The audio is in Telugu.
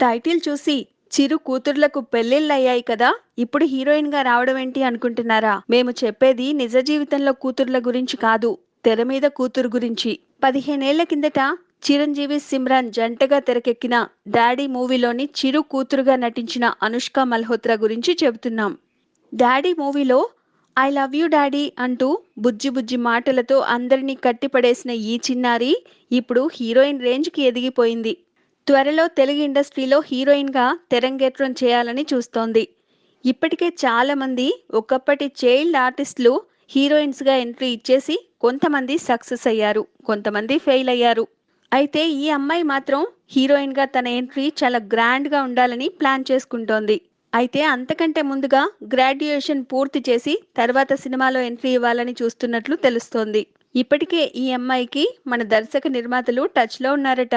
టైటిల్ చూసి చిరు కూతుర్లకు పెళ్ళిళ్ళయ్యాయి కదా ఇప్పుడు హీరోయిన్గా రావడం ఏంటి అనుకుంటున్నారా? మేము చెప్పేది నిజ జీవితంలో కూతుర్ల గురించి కాదు తెర మీద కూతురు గురించి. పదిహేనేళ్ళ కిందట చిరంజీవి సిమ్రాన్ జంటగా తెరకెక్కిన డాడీ మూవీలోని చిరు కూతురుగా నటించిన అనుష్క మల్హోత్రా గురించి చెబుతున్నాం. డాడీ మూవీలో ఐ లవ్ యూ డాడీ అంటూ బుజ్జి బుజ్జి మాటలతో అందరినీ కట్టిపడేసిన ఈ చిన్నారి ఇప్పుడు హీరోయిన్ రేంజ్కి ఎదిగిపోయింది. త్వరలో తెలుగు ఇండస్ట్రీలో హీరోయిన్గా తెరంగేట్రం చేయాలని చూస్తోంది. ఇప్పటికే చాలామంది ఒకప్పటి చైల్డ్ ఆర్టిస్టులు హీరోయిన్స్గా ఎంట్రీ ఇచ్చేసి కొంతమంది సక్సెస్ అయ్యారు కొంతమంది ఫెయిల్ అయ్యారు. అయితే ఈ అమ్మాయి మాత్రం హీరోయిన్గా తన ఎంట్రీ చాలా గ్రాండ్గా ఉండాలని ప్లాన్ చేసుకుంటోంది. అయితే అంతకంటే ముందుగా గ్రాడ్యుయేషన్ పూర్తి చేసి తర్వాత సినిమాలో ఎంట్రీ ఇవ్వాలని చూస్తున్నట్లు తెలుస్తోంది. ఇప్పటికే ఈ అమ్మాయికి మన దర్శక నిర్మాతలు టచ్లో ఉన్నారట.